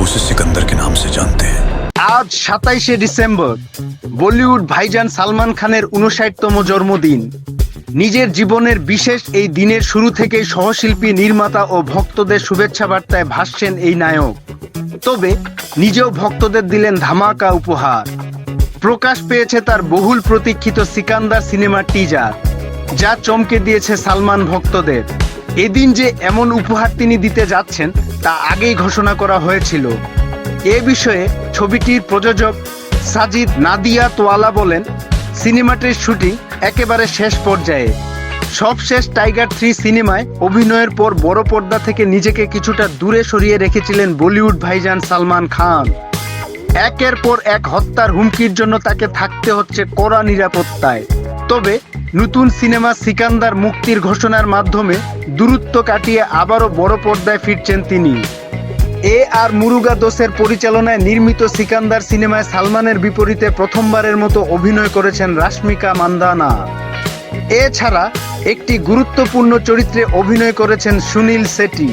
उसे सिकंदर के नाम से जानते हैं আজ সাতাইশে ডিসেম্বর বলিউড ভাইজান সালমান খানের উনষাটতম জন্মদিন নিজের জীবনের বিশেষ এই দিনের শুরু থেকেই সহশিল্পী নির্মাতা ও ভক্তদের শুভেচ্ছা বার্তায় ভাসছেন এই নায়ক তবে নিজেও ভক্তদের দিলেন ধামাকা উপহার প্রকাশ পেয়েছে তার বহুল প্রতীক্ষিত সিকান্দার সিনেমার টিজার যা চমকে দিয়েছে সালমান ভক্তদের এদিন যে এমন উপহার তিনি দিতে যাচ্ছেন, তা আগেই ঘোষণা করা হয়েছিল। এ বিষয়ে ছবিটির প্রযোজক সাজিদ নাদিয়া তোয়ালা বলেন, সিনেমাটির শুটিং একেবারে শেষ পর্যায়ে। সবশেষ টাইগার থ্রি সিনেমায় অভিনয়ের পর বড় পর্দা থেকে নিজেকে কিছুটা দূরে সরিয়ে রেখেছিলেন বলিউড ভাইজান সালমান খান। একের পর এক হত্যার হুমকির জন্য তাকে থাকতে হচ্ছে কড়া নিরাপত্তায়। তবে নতুন সিনেমা সিকান্দার মুক্তির ঘোষণার মাধ্যমে দূরত্ব কাটিয়ে আবারও বড় পর্দায় ফিরছেন তিনি। এ আর মুরুগা দোষের পরিচালনায় নির্মিত সিকান্দার সিনেমায় সালমানের বিপরীতে প্রথমবারের মতো অভিনয় করেছেন রাশ্মিকা মান্দানা। এছাড়া একটি গুরুত্বপূর্ণ চরিত্রে অভিনয় করেছেন সুনীল শেট্টি